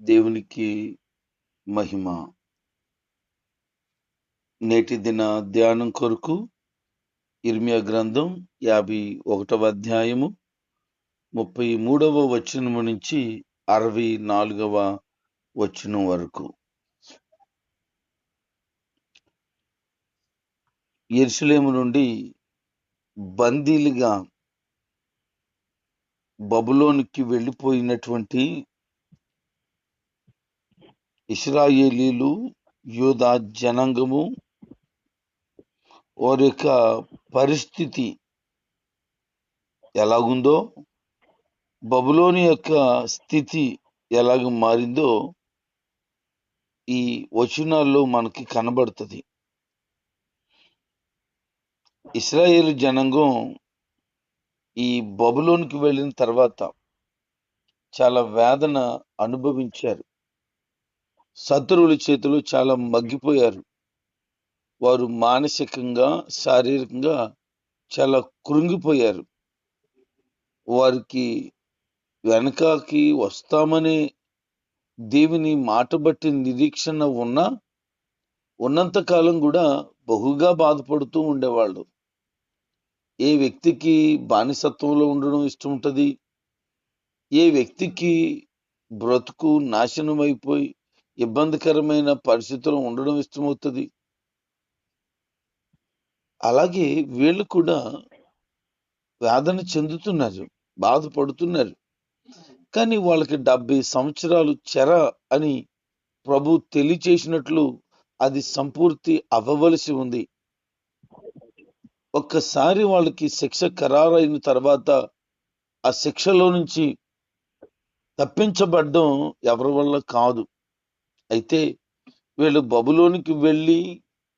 దేవునికి మహిమ. నేటి దిన ధ్యానం కొరకు ఇర్మియా గ్రంథం యాభై ఒకటవ అధ్యాయము ముప్పై మూడవ వచనము నుంచి అరవై నాలుగవ వచనం వరకు. ఎరుసలేము నుండి బందీలుగా బబులోనికి వెళ్ళిపోయినటువంటి ఇస్రాయేలీలు యూదా జనాంగము వారి యొక్క పరిస్థితి ఎలాగుందో బబులోని యొక్క స్థితి ఎలాగ మారిందో ఈ వచనాల్లో మనకి కనబడుతుంది. ఇస్రాయేల్ జనాంగం ఈ బబులోనికి వెళ్ళిన తర్వాత చాలా వేదన అనుభవించారు. శత్రువుల చేతిలో చాలా మగ్గిపోయారు. వారు మానసికంగా శారీరకంగా చాలా కృంగిపోయారు. వారికి వెనకకి వస్తామనే దేవుని మాట బట్టి నిరీక్షణ ఉన్నా ఉన్నంత కాలం కూడా బహుగా బాధపడుతూ ఉండేవాళ్ళు. ఏ వ్యక్తికి బానిసత్వంలో ఉండడం ఇష్టం ఉంటుంది ఏ వ్యక్తికి బ్రతుకు నాశనం అయిపోయి ఇబ్బందికరమైన పరిస్థితులు ఉండడం ఇష్టమవుతుంది. అలాగే వీళ్ళు కూడా వేదన చెందుతున్నారు బాధపడుతున్నారు. కానీ వాళ్ళకి డెబ్బై సంవత్సరాలు చెర అని ప్రభు తెలియచేసినట్లు అది సంపూర్తి అవ్వవలసి ఉంది. ఒక్కసారి వాళ్ళకి శిక్ష ఖరారైన తర్వాత ఆ శిక్షలో నుంచి తప్పించబడ్డం ఎవరి వల్ల కాదు. అయితే వీళ్ళు బబులోనికి వెళ్ళి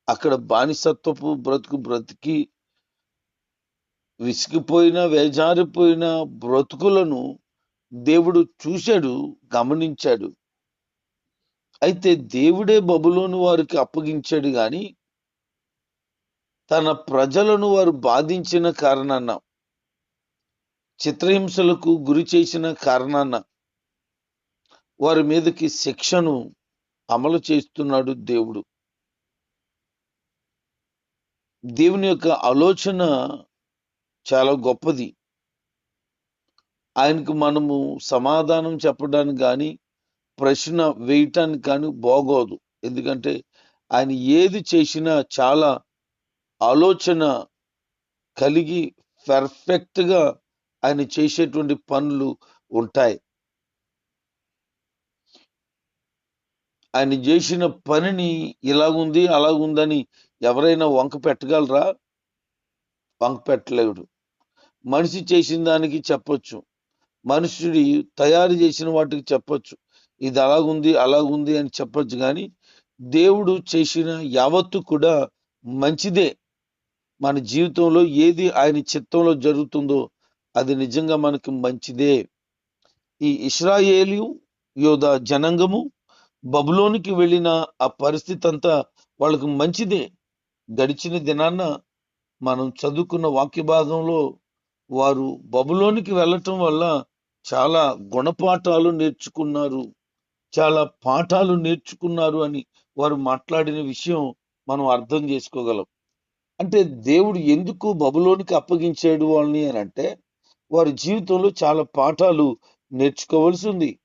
అక్కడ బానిసత్వపు బ్రతుకు బ్రతికి విసిగిపోయిన వేజారిపోయిన బ్రతుకులను దేవుడు చూశాడు గమనించాడు. అయితే దేవుడే బబులోను వారికి అప్పగించాడు గాని తన ప్రజలను వారు బాధించిన కారణాన చిత్రహింసలకు గురి చేసిన కారణాన వారి మీదకి శిక్షను అమలు చేస్తున్నాడు దేవుడు. దేవుని యొక్క ఆలోచన చాలా గొప్పది. ఆయనకు మనము సమాధానం చెప్పడానికి కానీ ప్రశ్న వేయటానికి కానీ బాగోదు. ఎందుకంటే ఆయన ఏది చేసినా చాలా ఆలోచన కలిగి పర్ఫెక్ట్గా ఆయన చేసేటువంటి పనులు ఉంటాయి. ఆయన చేసిన పనిని ఇలాగుంది అలాగుందని ఎవరైనా వంక పెట్టగలరా? వంక పెట్టలేడు. మనిషి చేసిన దానికి చెప్పొచ్చు. మనుషుడి తయారు చేసిన వాటికి చెప్పొచ్చు. ఇది అలాగుంది అలాగుంది అని చెప్పొచ్చు కానీ దేవుడు చేసిన యావత్తు కూడా మంచిదే. మన జీవితంలో ఏది ఆయన చిత్తంలో జరుగుతుందో అది నిజంగా మనకి మంచిదే. ఈ ఇస్రాయేలు యోధ జనాంగము బబులోనికి వెళ్ళిన ఆ పరిస్థితి అంతా వాళ్ళకి మంచిదే. గడిచిన దినాన్న మనం చదువుకున్న వాక్య భాగంలో వారు బబులోనికి వెళ్ళటం వల్ల చాలా గుణపాఠాలు నేర్చుకున్నారు. చాలా పాఠాలు నేర్చుకున్నారు అని వారు మాట్లాడిన విషయం మనం అర్థం చేసుకోగలం. అంటే దేవుడు ఎందుకు బబులోనికి అప్పగించాడు వాళ్ళని అని అంటే వారి జీవితంలో చాలా పాఠాలు నేర్చుకోవాల్సి ఉంది.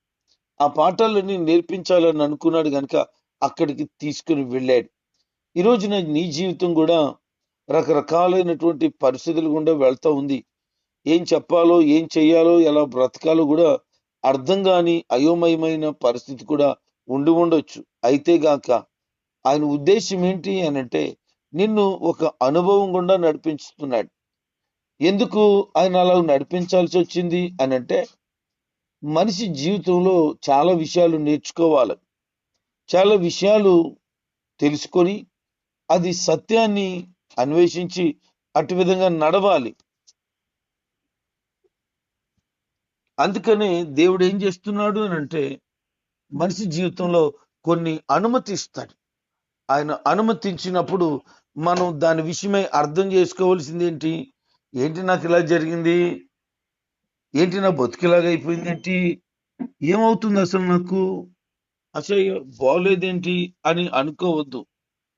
ఆ పాఠాలన్నీ నేర్పించాలని అనుకున్నాడు కనుక అక్కడికి తీసుకుని వెళ్ళాడు. ఈ రోజున నీ జీవితం కూడా రకరకాలైనటువంటి పరిస్థితులు గుండా వెళ్తూ ఉంది. ఏం చెప్పాలో ఏం చెయ్యాలో ఎలా బ్రతకాలో కూడా అర్థం కాని అయోమయమైన పరిస్థితి కూడా ఉండి ఉండొచ్చు. అయితే గాక ఆయన ఉద్దేశం ఏంటి అని అంటే నిన్ను ఒక అనుభవం గుండా నడిపించుతున్నాడు ఎందుకు ఆయన అలా నడిపించాల్సి వచ్చింది అని అంటే మనిషి జీవితంలో చాలా విషయాలు నేర్చుకోవాలి. చాలా విషయాలు తెలుసుకొని అది సత్యాన్ని అన్వేషించి అటు విధంగా నడవాలి. అందుకనే దేవుడు ఏం చేస్తున్నాడు అని అంటే మనిషి జీవితంలో కొన్ని అనుమతిస్తాడు. ఆయన అనుమతించినప్పుడు మనం దాని విషయమై అర్థం చేసుకోవాల్సింది ఏంటి? ఏంటి నాకు ఇలా జరిగింది? ఏంటి నా బతుకిలాగా అయిపోయిందేంటి ఏమవుతుంది అసలు నాకు? అసలు బాగోలేదేంటి అని అనుకోవద్దు.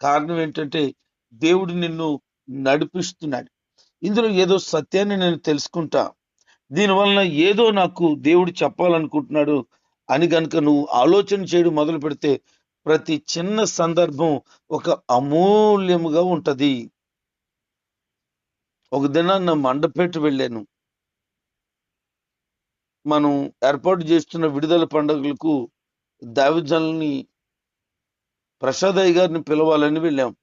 కారణం ఏంటంటే దేవుడు నిన్ను నడిపిస్తున్నాడు. ఇందులో ఏదో సత్యాన్ని నేను తెలుసుకుంటా. దీనివలన ఏదో నాకు దేవుడు చెప్పాలనుకుంటున్నాడు అని కనుక నువ్వు ఆలోచన చేయడం మొదలు పెడితే ప్రతి చిన్న సందర్భం ఒక అమూల్యముగా ఉంటుంది. ఒక దినాన్న మండపేట వెళ్ళాను. మనం ఏర్పాటు చేస్తున్న విడుదల పండుగలకు దావిజల్ని ప్రసాదయ్య గారిని పిలవాలని వెళ్ళాం.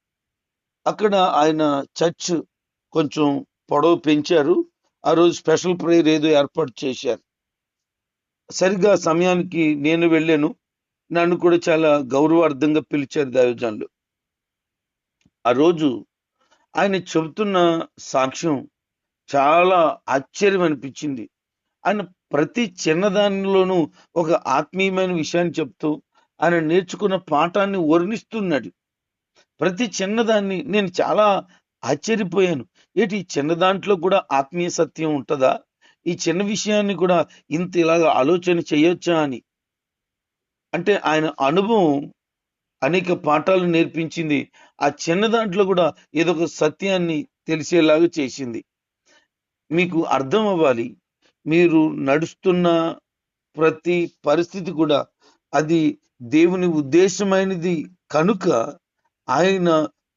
అక్కడ ఆయన చర్చ్ కొంచెం పొడవు పెంచారు. ఆ రోజు స్పెషల్ ప్రేయర్ ఏదో ఏర్పాటు చేశారు. సరిగ్గా సమయానికి నేను వెళ్ళాను. నన్ను కూడా చాలా గౌరవార్థంగా పిలిచారు దైవజనులు ఆ రోజు ఆయన చెబుతున్న సాక్ష్యం చాలా ఆశ్చర్యం అనిపించింది. ఆయన ప్రతి చిన్నదానిలోనూ ఒక ఆత్మీయమైన విషయాన్ని చెప్తూ ఆయన నేర్చుకున్న పాఠాన్ని వర్ణిస్తున్నాడు ప్రతి చిన్నదాన్ని నేను చాలా ఆశ్చర్యపోయాను. ఏంటి ఈ చిన్న దాంట్లో కూడా ఆత్మీయ సత్యం ఉంటుందా? ఈ చిన్న విషయాన్ని కూడా ఇంత ఇలాగ ఆలోచన చేయొచ్చా అని. అంటే ఆయన అనుభవం అనేక పాఠాలు నేర్పించింది. ఆ చిన్న దాంట్లో కూడా ఏదో ఒక సత్యాన్ని తెలిసేలాగా చేసింది. మీకు అర్థం అవ్వాలి. మీరు నడుస్తున్న ప్రతి పరిస్థితి కూడా అది దేవుని ఉద్దేశమైనది కనుక ఆయన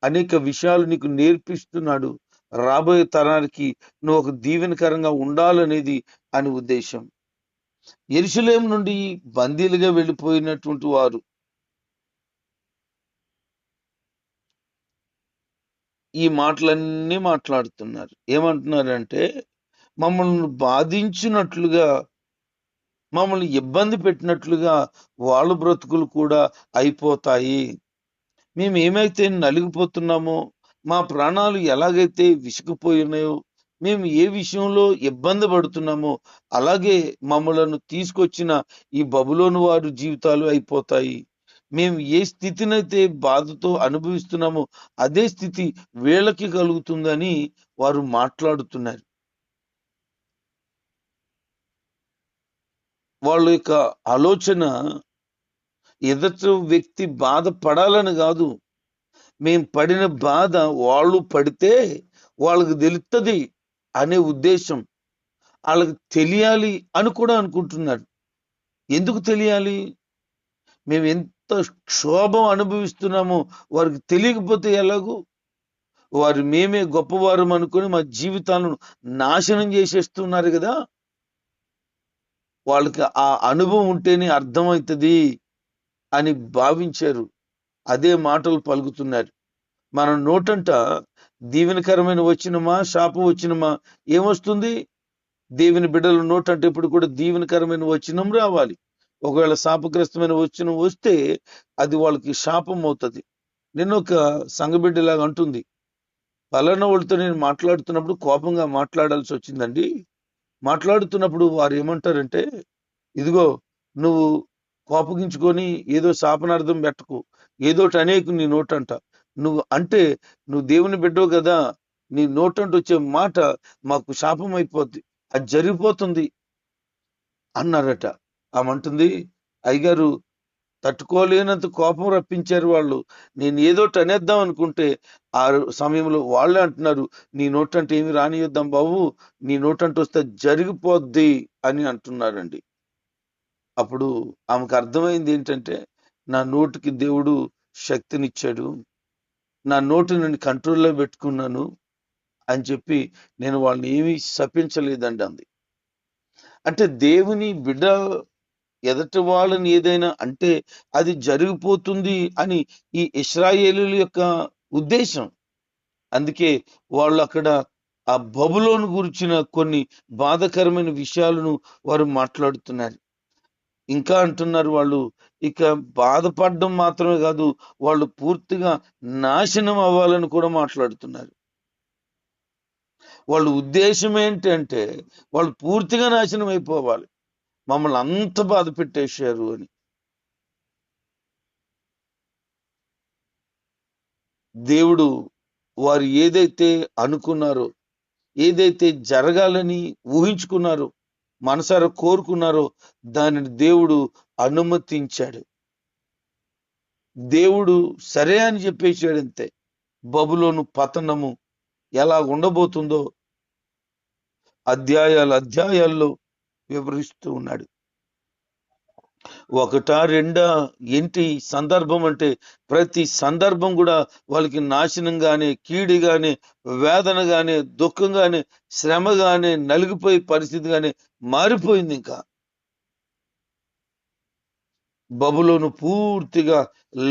అనేక విషయాలు నీకు నేర్పిస్తున్నాడు. రాబోయే తరానికి నువ్వు ఒక దీవెనకరంగా ఉండాలనేది అని ఉద్దేశం. ఎరుసలేం నుండి బందీలుగా వెళ్ళిపోయినటువంటి వారు ఈ మాటలన్నీ మాట్లాడుతున్నారు. ఏమంటున్నారంటే మమ్మల్ని బాధించినట్లుగా మమ్మల్ని ఇబ్బంది పెట్టినట్లుగా వాళ్ళ బ్రతుకులు కూడా అయిపోతాయి. మేము ఏమైతే నలిగిపోతున్నామో మా ప్రాణాలు ఎలాగైతే విసిగిపోయినాయో మేము ఏ విషయంలో ఇబ్బంది పడుతున్నామో అలాగే మమ్మలను తీసుకొచ్చిన ఈ బబులోని వారి జీవితాలు అయిపోతాయి. మేము ఏ స్థితినైతే బాధతో అనుభవిస్తున్నామో అదే స్థితి వీళ్ళకి కలుగుతుందని వారు మాట్లాడుతున్నారు. వాళ్ళ యొక్క ఆలోచన ఎదుటి వ్యక్తి బాధపడాలని కాదు. మేము పడిన బాధ వాళ్ళు పడితే వాళ్ళకి తెలుస్తుంది అనే ఉద్దేశం. వాళ్ళకి తెలియాలి అని కూడా అనుకుంటున్నారు. ఎందుకు తెలియాలి? మేము ఎంత క్షోభం అనుభవిస్తున్నామో వారికి తెలియకపోతే ఎలాగూ? వారు మేమే గొప్పవారం అనుకొని మా జీవితాలను నాశనం చేసేస్తున్నారు కదా. వాళ్ళకి ఆ అనుభవం ఉంటేనే అర్థమవుతుంది అని భావించారు. అదే మాటలు పలుకుతున్నారు. మన నోటంట దీవెనకరమైన వచ్చినమా శాపం వచ్చినమా ఏమొస్తుంది? దేవుని బిడ్డల నోటంటే ఇప్పుడు కూడా దీవెనకరమైన వచనం రావాలి. ఒకవేళ శాపగ్రస్తమైన వచనం వస్తే అది వాళ్ళకి శాపం అవుతుంది నేను ఒక సంగబిడ్డలాగా అంటుంది. పలానా వాళ్ళతో నేను మాట్లాడుతున్నప్పుడు కోపంగా మాట్లాడాల్సి వచ్చిందండి. మాట్లాడుతున్నప్పుడు వారు ఏమంటారంటే ఇదిగో నువ్వు కోపగించుకొని ఏదో శాపనార్థం పెట్టకు ఏదోటి అనేకు నీ నోటంట. నువ్వు అంటే నువ్వు దేవుని బిడ్డవు కదా నీ నోటంట వచ్చే మాట మాకు శాపం అయిపోద్ది అది జరిగిపోతుంది అన్నారట. ఆమంటుంది అయ్యగారు తట్టుకోలేనంత కోపం రప్పించారు వాళ్ళు. నేను ఏదో అనేద్దాం అనుకుంటే ఆ సమయంలో వాళ్ళే అంటున్నారు నీ నోటంటే ఏమి రానియొద్దాం బాబు నీ నోటంటే వస్తే జరిగిపోద్ది అని అంటున్నారండి. అప్పుడు ఆమెకు అర్థమైంది ఏంటంటే నా నోటికి దేవుడు శక్తినిచ్చాడు నా నోటు నేను కంట్రోల్లో పెట్టుకున్నాను అని చెప్పి నేను వాళ్ళని ఏమీ శపించలేదండి అంది. అంటే దేవుని బిడ్డ ఎదటి వాళ్ళని ఏదైనా అంటే అది జరిగిపోతుంది అని ఈ ఇస్రాయేలుల యొక్క ఉద్దేశం. అందుకే వాళ్ళు అక్కడ ఆ బబులోను గురించిన కొన్ని బాధకరమైన విషయాలను వారు మాట్లాడుతున్నారు. ఇంకా అంటున్నారు వాళ్ళు ఇక బాధపడడం మాత్రమే కాదు వాళ్ళు పూర్తిగా నాశనం అవ్వాలని కూడా మాట్లాడుతున్నారు. వాళ్ళ ఉద్దేశం ఏంటంటే వాళ్ళు పూర్తిగా నాశనం అయిపోవాలి. మమ్మల్ని అంత బాధ పెట్టేశారు అని. దేవుడు వారు ఏదైతే అనుకున్నారో ఏదైతే జరగాలని ఊహించుకున్నారో మనసారా కోరుకున్నారో దానిని దేవుడు అనుమతించాడు. దేవుడు సరే అని చెప్పేశాడు అంతే. బబులోను పతనము ఎలా ఉండబోతుందో అధ్యాయాలు అధ్యాయాల్లో వివరిస్తూ ఉన్నాడు. ఒకటా రెండా ఏంటి సందర్భం అంటే ప్రతి సందర్భం కూడా వాళ్ళకి నాశనం కానీ కీడి కానీ వేదన కానీ దుఃఖం శ్రమ కానీ నలిగిపోయే పరిస్థితి కానీ మారిపోయింది ఇంకా. బబులోను పూర్తిగా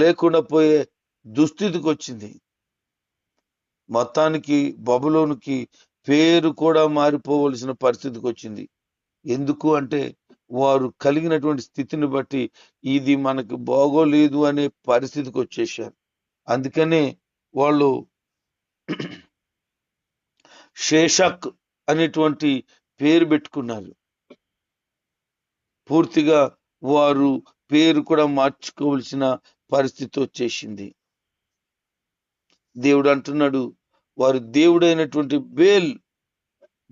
లేకుండా పోయే దుస్థితికి వచ్చింది. మొత్తానికి బబులోనికి పేరు కూడా మారిపోవలసిన పరిస్థితికి వచ్చింది. ఎందుకు అంటే వారు కలిగినటువంటి స్థితిని బట్టి ఇది మనకు బాగోలేదు అనే పరిస్థితికి వచ్చేసారు అందుకనే వాళ్ళు శేషక్ అనేటువంటి పేరు పెట్టుకున్నారు. పూర్తిగా వారు పేరు కూడా మార్చుకోవలసిన పరిస్థితి వచ్చేసింది. దేవుడు అంటున్నాడు వారు దేవుడైనటువంటి బేల్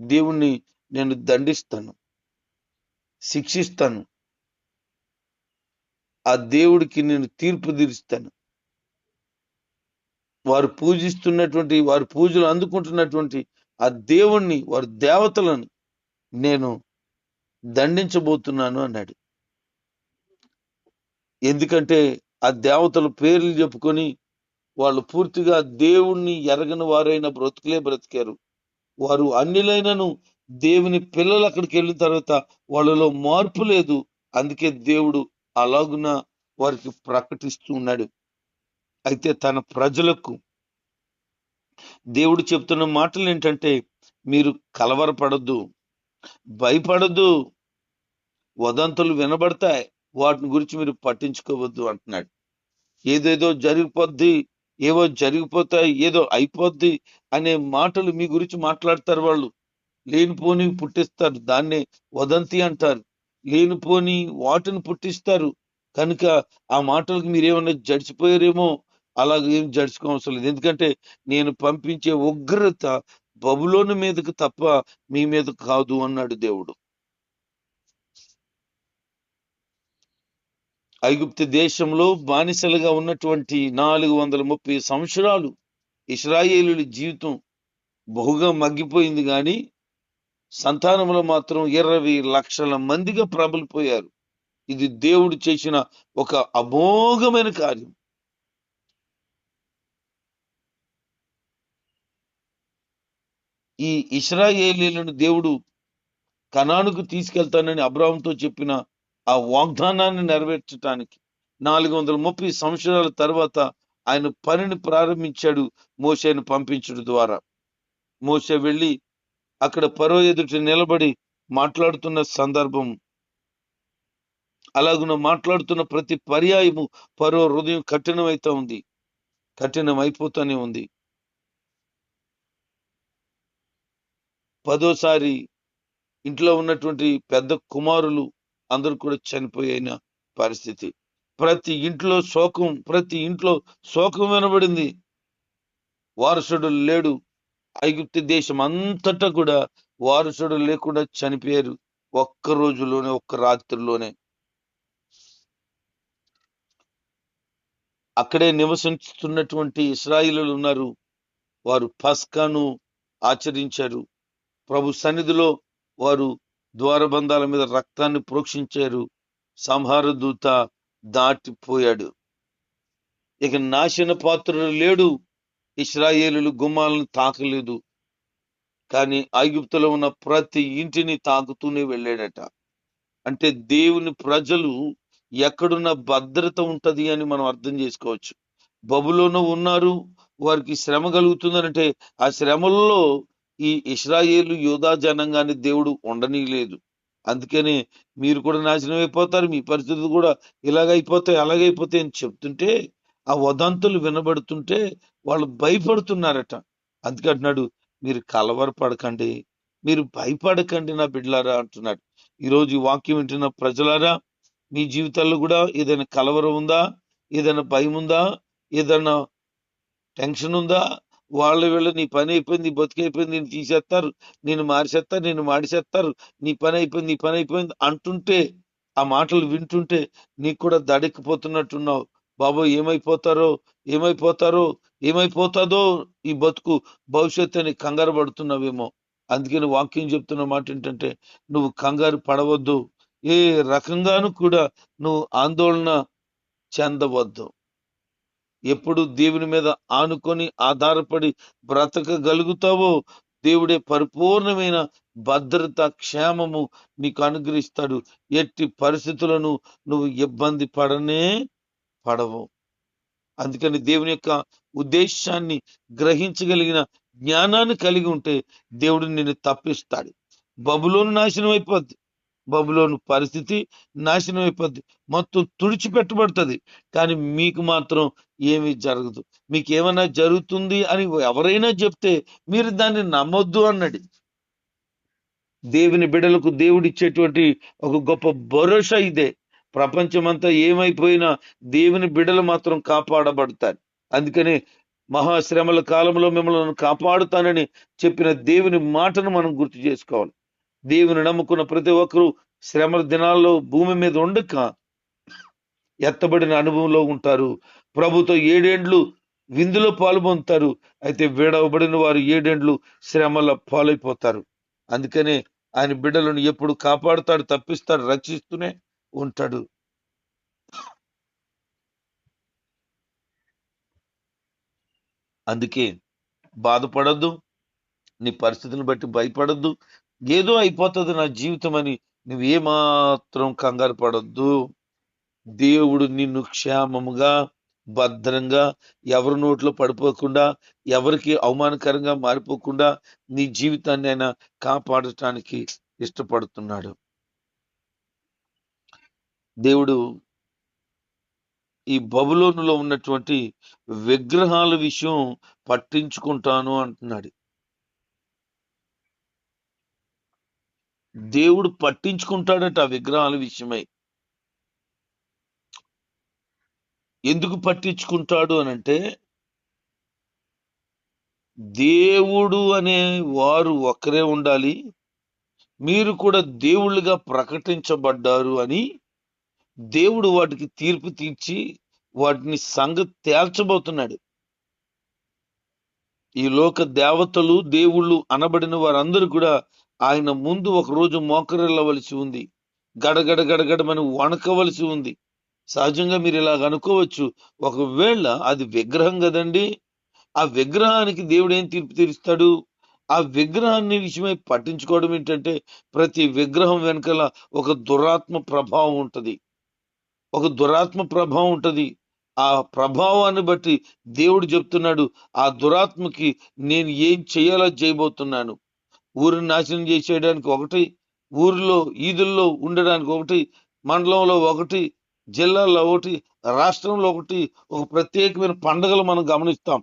దేవుణ్ణి నేను దండిస్తాను. శిక్షిస్తాను. ఆ దేవుడికి నేను తీర్పు తీరుస్తాను. వారు పూజిస్తున్నటువంటి వారు పూజలు అందుకుంటున్నటువంటి ఆ దేవుణ్ణి వారి దేవతలను నేను దండించబోతున్నాను అన్నాడు. ఎందుకంటే ఆ దేవతల పేర్లు చెప్పుకొని వాళ్ళు పూర్తిగా దేవుణ్ణి ఎరగని వారైన బ్రతుకులే బ్రతికారు. వారు అన్నిలైనను దేవుని పిల్లలు అక్కడికి వెళ్ళిన తర్వాత వాళ్ళలో మార్పు లేదు. అందుకే దేవుడు అలాగున వారికి ప్రకటిస్తూ ఉన్నాడు. అయితే తన ప్రజలకు దేవుడు చెప్తున్న మాటలు ఏంటంటే మీరు కలవరపడద్దు భయపడద్దు వదంతులు వినబడతాయి వాటిని గురించి మీరు పట్టించుకోవద్దు అంటున్నాడు. ఏదేదో జరిగిపోద్ది ఏవో జరిగిపోతాయి ఏదో అయిపోద్ది అనే మాటలు మీ గురించి మాట్లాడతారు వాళ్ళు. లేనిపోని పుట్టిస్తారు. దాన్నే వదంతి అంటారు. లేనిపోని వాటిని పుట్టిస్తారు. కనుక ఆ మాటలకు మీరేమన్నా జడిచిపోయారేమో అలాగే ఏం జడుచుకోవసరం లేదు. ఎందుకంటే నేను పంపించే ఉగ్రత బబులోని మీదకు తప్ప మీ మీద కాదు అన్నాడు దేవుడు. ఐగుప్తు దేశంలో బానిసలుగా ఉన్నటువంటి నాలుగు వందల ముప్పై సంవత్సరాలు ఇస్రాయేలు జీవితం బహుగా మగ్గిపోయింది కానీ సంతానంలో మాత్రం ఇరవై లక్షల మందిగా ప్రబలిపోయారు. ఇది దేవుడు చేసిన ఒక అమోఘమైన కార్యం. ఈ ఇస్రాయేలీలను దేవుడు కనానుకు తీసుకెళ్తానని అబ్రాహంతో చెప్పిన ఆ వాగ్దానాన్ని నెరవేర్చడానికి నాలుగు వందల ముప్పై సంవత్సరాల తర్వాత ఆయన పనిని ప్రారంభించాడు మోసేను పంపించడం ద్వారా. మోసే వెళ్ళి అక్కడ పరో ఎదుటి నిలబడి మాట్లాడుతున్న సందర్భం. అలాగున మాట్లాడుతున్న ప్రతి పర్యాయము పరో హృదయం కఠినమైతే ఉంది. కఠినం అయిపోతూనే ఉంది. పదోసారి ఇంట్లో ఉన్నటువంటి పెద్ద కుమారులు అందరూ కూడా చనిపోయిన పరిస్థితి. ప్రతి ఇంట్లో శోకం ప్రతి ఇంట్లో శోకం వినబడింది. వారసుడు లేడు. ఐగుప్తి దేశం అంతటా కూడా వారసుడు లేకుండా చనిపోయారు. ఒక్క రోజులోనే ఒక్క రాత్రిలోనే. అక్కడే నివసిస్తున్నటువంటి ఇస్రాయిలు ఉన్నారు. వారు పస్కాను ఆచరించారు. ప్రభు సన్నిధిలో వారు ద్వారబంధాల మీద రక్తాన్ని ప్రోక్షించారు. సంహార దూత దాటిపోయాడు. ఇక నాశన పాత్రుడు లేడు. ఇస్రాయేలులు గుమ్మాలను తాకలేదు. కానీ ఐగుప్తులో ఉన్న ప్రతి ఇంటిని తాకుతూనే వెళ్ళాడట. అంటే దేవుని ప్రజలు ఎక్కడున్న భద్రత ఉంటది అని మనం అర్థం చేసుకోవచ్చు. బబులోనూ ఉన్నారు వారికి శ్రమ కలుగుతుందనంటే ఆ శ్రమల్లో ఈ ఇస్రాయేలు యోధా జనంగాన్ని దేవుడు ఉండనీయలేదు. అందుకనే మీరు కూడా నాశనం అయిపోతారు మీ పరిస్థితులు కూడా ఇలాగైపోతాయి అలాగైపోతాయి అని చెప్తుంటే ఆ వదంతులు వినబడుతుంటే వాళ్ళు భయపడుతున్నారట. అందుకంటున్నాడు మీరు కలవరపడకండి మీరు భయపడకండి నా బిడ్డలారా అంటున్నాడు. ఈరోజు వాక్యం వింటున్న ప్రజలారా మీ జీవితాల్లో కూడా ఏదైనా కలవరం ఉందా? ఏదైనా భయం ఉందా? ఏదైనా టెన్షన్ ఉందా? వాళ్ళ వీళ్ళ నీ పని అయిపోయింది బతికైపోయింది నేను తీసేస్తారు నేను మారిసేస్తారు నేను మాడిసేస్తారు నీ పని అయిపోయింది నీ పని అయిపోయింది అంటుంటే ఆ మాటలు వింటుంటే నీకు కూడా దడెక్కిపోతున్నట్టున్నావు. బాబు ఏమైపోతారో ఏమైపోతారో ఏమైపోతాదో ఈ బతుకు భవిష్యత్తు అని కంగారు పడుతున్నావేమో. అందుకని వాక్యం చెప్తున్న మాట ఏంటంటే నువ్వు కంగారు పడవద్దు. ఏ రకంగాను కూడా నువ్వు ఆందోళన చెందవద్దు. ఎప్పుడు దేవుని మీద ఆనుకొని ఆధారపడి బ్రతకగలుగుతావో దేవుడే పరిపూర్ణమైన భద్రత క్షేమము నీకు అనుగ్రహిస్తాడు. ఎట్టి పరిస్థితులను నువ్వు ఇబ్బంది పడనే పడవు. అందుకని దేవుని యొక్క ఉద్దేశాన్ని గ్రహించగలిగిన జ్ఞానాన్ని కలిగి ఉంటే దేవుడు నిన్ను తప్పిస్తాడు. బబులోను నాశనం అయిపోద్ది. బబులోను పరిస్థితి నాశనం అయిపోద్ది. మొత్తం తుడిచిపెట్టబడుతుంది. కానీ మీకు మాత్రం ఏమీ జరగదు. మీకు ఏమైనా జరుగుతుంది అని ఎవరైనా చెప్తే మీరు దాన్ని నమ్మొద్దు అన్నాడు. దేవుని బిడలకు దేవుడిచ్చేటువంటి ఒక గొప్ప భరోసా ఇదే. ప్రపంచమంతా ఏమైపోయినా దేవుని బిడలు మాత్రం కాపాడబడతారు. అందుకనే మహాశ్రమల కాలంలో మిమ్మల్ని కాపాడుతానని చెప్పిన దేవుని మాటను మనం గుర్తు చేసుకోవాలి. దేవుని నమ్ముకున్న ప్రతి ఒక్కరూ శ్రమల దినాల్లో భూమి మీద ఉండక ఎత్తబడిన అనుభవంలో ఉంటారు. ప్రభుతో ఏడేండ్లు విందులో పాల్పొందుతారు. అయితే విడవబడిన వారు ఏడేండ్లు శ్రమల పాలైపోతారు. అందుకనే ఆయన బిడ్డలను ఎప్పుడు కాపాడుతాడు తప్పిస్తాడు రక్షిస్తూనే ఉంటాడు. అందుకే బాధపడద్దు నీ పరిస్థితిని బట్టి భయపడద్దు. ఏదో అయిపోతుంది నా జీవితం అని నువ్వేమాత్రం కంగారు పడద్దు. దేవుడు నిన్ను క్షేమముగా భద్రంగా ఎవరి నోట్లో పడిపోకుండా ఎవరికి అవమానకరంగా మారిపోకుండా నీ జీవితాన్ని ఆయన కాపాడటానికి ఇష్టపడుతున్నాడు. దేవుడు ఈ బబులోనులో ఉన్నటువంటి విగ్రహాల విషయం పట్టించుకుంటాను అంటున్నాడు. దేవుడు పట్టించుకుంటాడట ఆ విగ్రహాల విషయమై. ఎందుకు పట్టించుకుంటాడు అని అంటే దేవుడు అనే వారు ఒక్కరే ఉండాలి మీరు కూడా దేవుళ్ళుగా ప్రకటించబడ్డారు అని దేవుడు వాటికి తీర్పు తీర్చి వాటిని సంగతి తేల్చబోతున్నాడు. ఈ లోక దేవతలు దేవుళ్ళు అనబడిన వారందరూ కూడా ఆయన ముందు ఒక రోజు మోకరిల్లవలసి ఉంది. గడగడ గడగడమని వణకవలసి ఉంది. సహజంగా మీరు ఇలాగ అనుకోవచ్చు ఒకవేళ అది విగ్రహం కదండి ఆ విగ్రహానికి దేవుడు ఏం తీర్పు తీరుస్తాడు? ఆ విగ్రహాన్ని విషయమై పట్టించుకోవడం ఏంటంటే ప్రతి విగ్రహం వెనకాల ఒక దురాత్మ ప్రభావం ఉంటుంది. ఒక దురాత్మ ప్రభావం ఉంటుంది. ఆ ప్రభావాన్ని బట్టి దేవుడు చెప్తున్నాడు ఆ దురాత్మకి నేను ఏం చేయాలో చేయబోతున్నాను. ఊరిని నాశనం చేసేయడానికి ఒకటి ఊరిలో ఈదుల్లో ఉండడానికి ఒకటి మండలంలో ఒకటి జిల్లాలో ఒకటి రాష్ట్రంలో ఒకటి ఒక ప్రత్యేకమైన పండుగలు మనం గమనిస్తాం.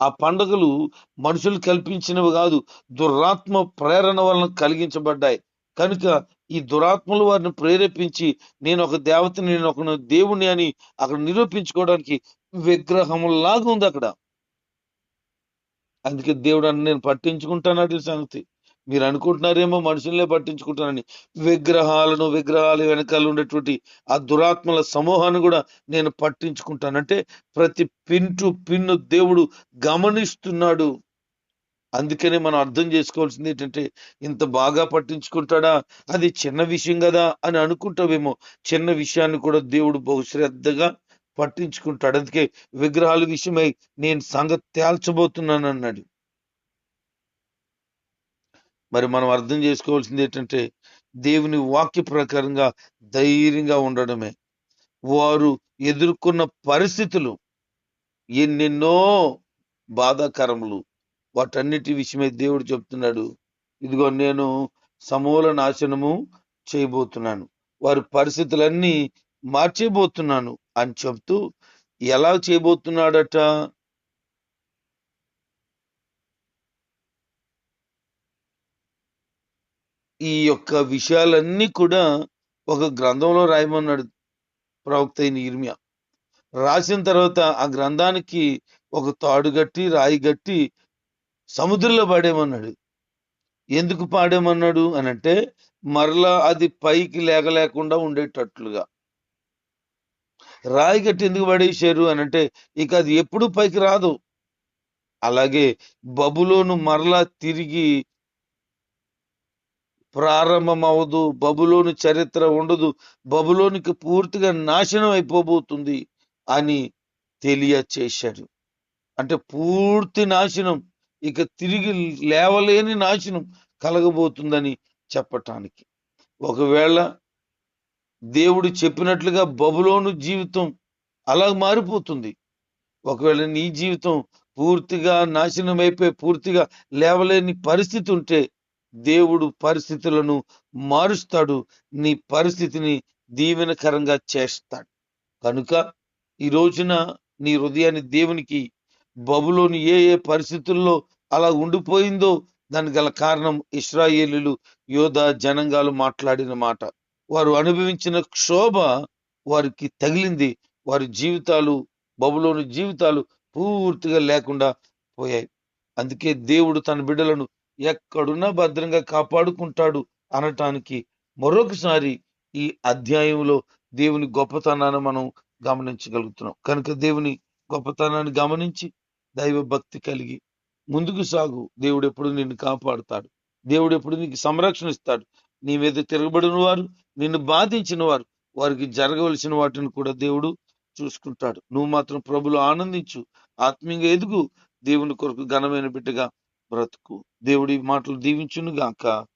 ఆ పండుగలు మనుషులు కల్పించినవి కాదు దురాత్మ ప్రేరణ వలన కలిగించబడ్డాయి. కనుక ఈ దురాత్మలు వారిని ప్రేరేపించి నేను ఒక దేవతని నేను ఒక దేవుణ్ణి అని అక్కడ నిరూపించుకోవడానికి విగ్రహంలాగా ఉంది అక్కడ. అందుకే దేవుడు అని నేను పట్టించుకుంటాను సంగతి. మీరు అనుకుంటున్నారేమో మనుషులనే పట్టించుకుంటానని. విగ్రహాలను విగ్రహాల వెనకాల ఉండేటువంటి ఆ దురాత్మల సమూహాన్ని కూడా నేను పట్టించుకుంటానంటే ప్రతి పింటు పిన్ను దేవుడు గమనిస్తున్నాడు. అందుకనే మనం అర్థం చేసుకోవాల్సింది ఏంటంటే ఇంత బాగా పట్టించుకుంటాడా? అది చిన్న విషయం కదా అని అనుకుంటావేమో. చిన్న విషయాన్ని కూడా దేవుడు బహుశ్రద్ధగా పట్టించుకుంటాడు. అందుకే విగ్రహాల విషయమై నేను సంగతి తేల్చబోతున్నాను అన్నాడు మరి మనం అర్థం చేసుకోవాల్సింది ఏంటంటే దేవుని వాక్య ప్రకారంగా ధైర్యంగా ఉండడమే. వారు ఎదుర్కొన్న పరిస్థితులు ఎన్నెన్నో బాధాకరములు. వాటన్నిటి విషయమై దేవుడు చెప్తున్నాడు. ఇదిగో నేను సమూల నాశనము చేయబోతున్నాను. వారి పరిస్థితులన్నీ మార్చేయబోతున్నాను అని చెప్తూ ఎలా చేయబోతున్నాడట? ఈ యొక్క విషయాలన్నీ కూడా ఒక గ్రంథంలో రాయమన్నాడు ప్రవక్త అయిన ఇర్మియా రాసిన తర్వాత ఆ గ్రంథానికి ఒక తాడు గట్టి రాయి గట్టి సముద్రంలో పాడేమన్నాడు? ఎందుకు పాడేమన్నాడు అని అంటే మరలా అది పైకి లేకలేకుండా ఉండేటట్లుగా. రాయి కట్టి ఎందుకు పడేసారు అని అంటే ఇక అది ఎప్పుడు పైకి రాదు. అలాగే బబులోను మరలా తిరిగి ప్రారంభమవదు బబులోను చరిత్ర ఉండదు బబులోనికి పూర్తిగా నాశనం అయిపోబోతుంది అని తెలియచేశాడు. అంటే పూర్తి నాశనం. ఇక తిరిగి లేవలేని నాశనం కలగబోతుందని చెప్పటానికి. ఒకవేళ దేవుడు చెప్పినట్లుగా బబులోను జీవితం అలా మారిపోతుంది. ఒకవేళ నీ జీవితం పూర్తిగా నాశనం అయిపోయి పూర్తిగా లేవలేని పరిస్థితి ఉంటే దేవుడు పరిస్థితులను మారుస్తాడు. నీ పరిస్థితిని దీవెనకరంగా చేస్తాడు. కనుక ఈ రోజున నీ హృదయాన్ని దేవునికి బబులోని ఏ ఏ పరిస్థితుల్లో అలా ఉండిపోయిందో దానికి గల కారణం ఇస్రాయేలీలు యోధ జనంగాలు మాట్లాడిన మాట. వారు అనుభవించిన క్షోభ వారికి తగిలింది. వారి జీవితాలు బబులోని జీవితాలు పూర్తిగా లేకుండా పోయాయి. అందుకే దేవుడు తన బిడ్డలను ఎక్కడున్నా భద్రంగా కాపాడుకుంటాడు అనటానికి మరొకసారి ఈ అధ్యాయంలో దేవుని గొప్పతనాన్ని మనం గమనించగలుగుతున్నాం. కనుక దేవుని గొప్పతనాన్ని గమనించి దైవ భక్తి కలిగి ముందుకు సాగు. దేవుడు ఎప్పుడు నిన్ను కాపాడుతాడు. దేవుడు ఎప్పుడు నీకు సంరక్షణ ఇస్తాడు. నీ మీద తిరగబడిన వారు నిన్ను బాధించిన వారు వారికి జరగవలసిన వాటిని కూడా దేవుడు చూసుకుంటాడు. నువ్వు మాత్రం ప్రభులు ఆనందించు. ఆత్మీయంగా ఎదుగు. దేవుని కొరకు ఘనమైన బిడ్డగా బ్రతుకు. దేవుడి మాటలు దీవించును గాక